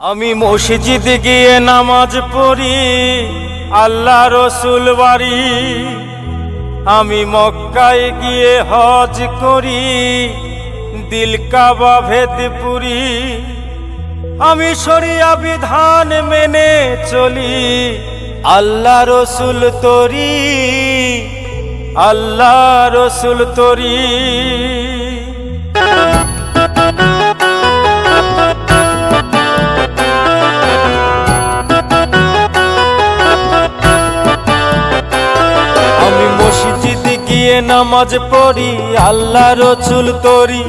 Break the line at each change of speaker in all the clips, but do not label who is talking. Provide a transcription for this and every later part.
আমি মসজিদ গিয়ে নামাজ পড়ি, আল্লাহ রসুল বাড়ি। আমি মক্কায় গিয়ে হজ করি, দিল কাবা ভেদ পুরি আমি শরিয়া বিধান মেনে চলি, আল্লাহ রসুল তরি, আল্লাহ রসুল তরি। নামাজ পড়ি, আল্লাহ রসুল তরি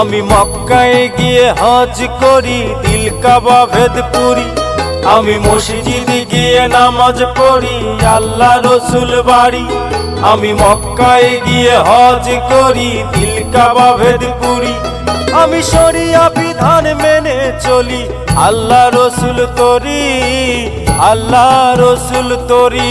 আমি মক্কায় গিয়ে হজ করি, দিল কাবা ভেদ পুরি। আমি মসজিদ গিয়ে নামাজ পড়ি, আল্লাহ রসুল বাড়ি। আমি মক্কায় গিয়ে হজ করি, দিল কাবা ভেদ পুরি। আমি শরিয়া বিধান মেনে চলি, আল্লাহ রসুল তরি আল্লাহ রসুল তরি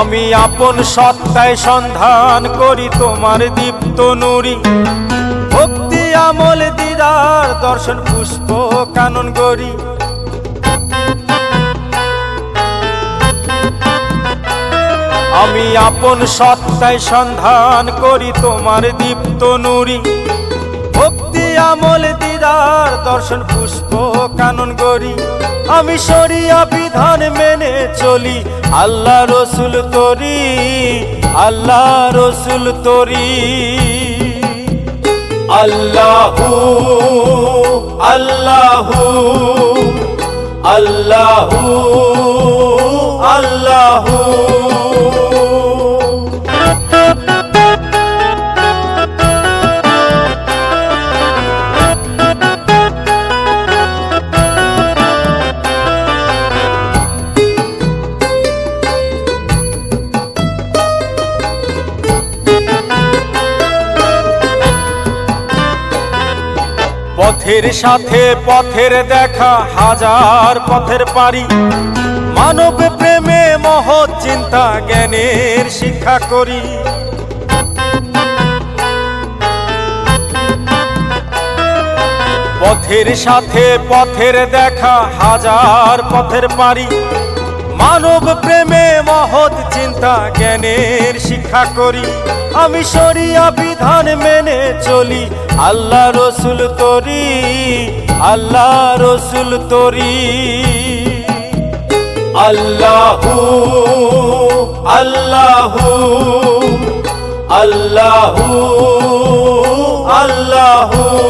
আমি আপন সত্তায় সন্ধান করি তোমার দীপ্ত নুরি। ভক্তি আমল দিদার দর্শন পুষ্প কানন গরি আমি আপন সত্তায় সন্ধান করি তোমার দীপ্ত নুরি। আমল দিদার, দর্শন, পুষ্প, কানন গরি আমি শরিয়া বিধান মেনে চলি, আল্লাহ রসুল তরি, আল্লাহ রসুল তরি। আল্লাহু আল্লাহু আল্লাহু আল্লাহু। পথের সাথে পথের দেখা, হাজার পথের পারি। মানব প্রেমে মহৎ চিন্তা, জ্ঞানের শিক্ষা করি। পথের সাথে পথের দেখা, হাজার পথের পারি। মানব প্রেমে মহৎ চিন্তা জ্ঞানের শিক্ষা করি। আমি শরিয়া বিধান মেনে চলি, আল্লাহ রসুল তরি, আল্লাহ রসুল তরি। আল্লাহু আল্লাহু আল্লাহু আল্লাহু।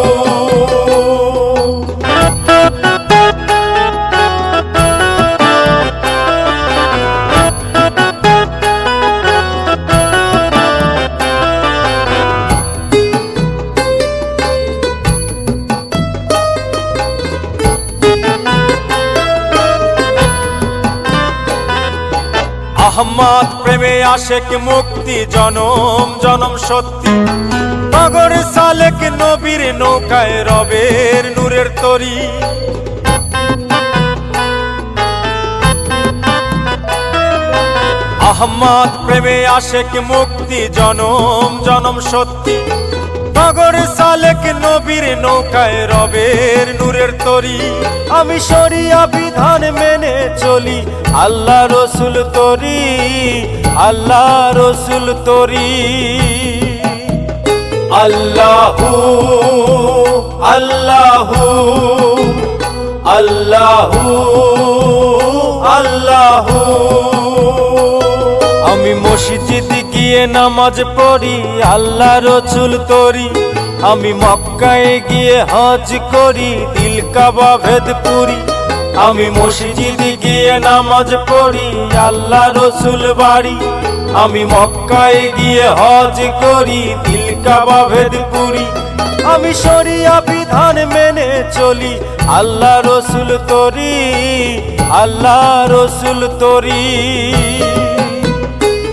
আহম্মদ প্রেমে আশেক মুক্তি, জনম জনম সত্যি। নগর সালেক নবীর নৌকায় রবের নূরের তরি। আহম্মদ প্রেমে আশেক মুক্তি, জনম জনম সত্যি। নগর সালেক নবীর নৌকায় রবের নূরের তরি। আমি শরিয়া বিধান মেনে চলি, আল্লাহ রসুল তরি, আল্লাহ রসুল তরি। আল্লাহু নামাজ পড়ি, আল্লাহ রসুল তরি আমি মক্কায় গিয়ে হজ করি, দিল কাবা ভেদ পুরি। আমি মসজিদ গিয়ে নামাজ পড়ি, আল্লাহ রসুল বাড়ি। আমি মক্কায় গিয়ে হজ করি, দিল কাবা ভেদ পুরি। আমি শরিয়া বিধান মেনে চলি, আল্লাহ রসুল তরি আল্লাহ রসুল তরি।